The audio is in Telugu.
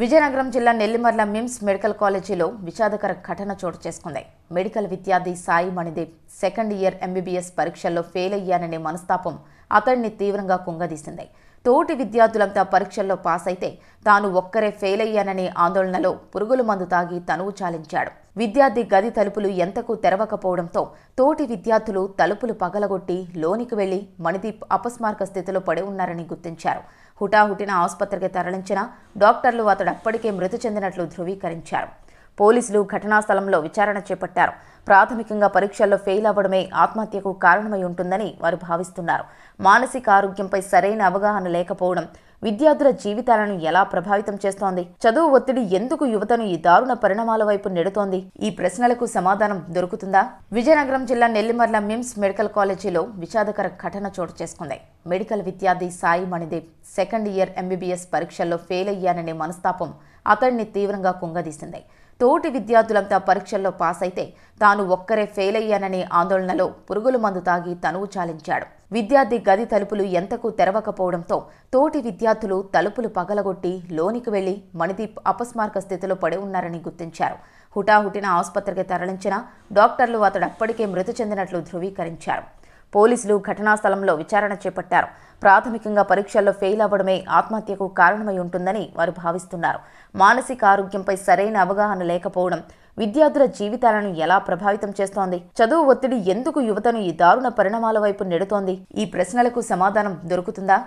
విజయనగరం జిల్లా నెల్లిమర్ల మిమ్స్ మెడికల్ కాలేజీలో విషాదకర ఘటన చోటు చేసుకుంది. మెడికల్ విద్యార్థి Sai Manidev second year MBBS పరీక్షల్లో ఫెయిల్ అయ్యాననే మనస్తాపం అతడిని తీవ్రంగా కుంగదీసింది. తోటి విద్యార్థులంతా పరీక్షల్లో పాస్ అయితే తాను ఒక్కరే ఫెయిల్ అయ్యాననే ఆందోళనలో పురుగుల మందు తాగి తనువు చాలించాడు. విద్యార్థి గది తలుపులు ఎంతకు తెరవకపోవడంతో తోటి విద్యార్థులు తలుపులు పగలగొట్టి లోనికి వెళ్ళి మణిదీప్ అపస్మారక స్థితిలో పడి ఉన్నారని గుర్తించారు. హుటాహుటిన ఆసుపత్రికి తరలించిన డాక్టర్లు అతడు అప్పటికే మృతి చెందినట్లు ధృవీకరించారు. పోలీసులు ఘటనా స్థలంలో విచారణ చేపట్టారు. ప్రాథమికంగా పరీక్షల్లో ఫెయిల్ అవ్వడమే ఆత్మహత్యకు కారణమై ఉంటుందని వారు భావిస్తున్నారు. మానసిక ఆరోగ్యంపై సరైన అవగాహన లేకపోవడం విద్యార్థుల జీవితాలను ఎలా ప్రభావితం చేస్తోంది? చదువు ఒత్తిడి ఎందుకు యువతను ఈ దారుణ పరిణామాల వైపు నెడుతోంది? ఈ ప్రశ్నలకు సమాధానం దొరుకుతుందా? విజయనగరం జిల్లా నెల్లిమర్ల మిమ్స్ మెడికల్ కాలేజీలో విషాదకర ఘటన చోటు చేసుకుంది. మెడికల్ విద్యార్థి Sai Manidev second year MBBS పరీక్షల్లో ఫెయిల్ అయ్యాననే మనస్తాపం అతడిని తీవ్రంగా కుంగదీసింది. తోటి విద్యార్థులంతా పరీక్షల్లో పాస్ అయితే తాను ఒక్కరే ఫెయిల్ అయ్యాననే ఆందోళనలో పురుగుల మందు తాగి తనువు చాలించాడు. విద్యార్థి గది తలుపులు ఎంతకు తెరవకపోవడంతో తోటి విద్యార్థులు తలుపులు పగలగొట్టి లోనికి వెళ్ళి మణిదీప్ అపస్మారక స్థితిలో పడి ఉన్నారని గుర్తించారు. హుటాహుటిన ఆసుపత్రికి తరలించిన డాక్టర్లు అతడు అప్పటికే మృతి చెందినట్లు ధృవీకరించారు. పోలీసులు ఘటనా స్థలంలో విచారణ చేపట్టారు. ప్రాథమికంగా పరీక్షల్లో ఫెయిల్ అవ్వడమే ఆత్మహత్యకు కారణమై ఉంటుందని వారు భావిస్తున్నారు. మానసిక ఆరోగ్యంపై సరైన అవగాహన లేకపోవడం విద్యార్థుల జీవితాలను ఎలా ప్రభావితం చేస్తోంది చదువు ఒత్తిడి ఎందుకు యువతను ఈ దారుణ పరిణామాల వైపు నెడుతోంది ఈ ప్రశ్నలకు సమాధానం దొరుకుతుందా?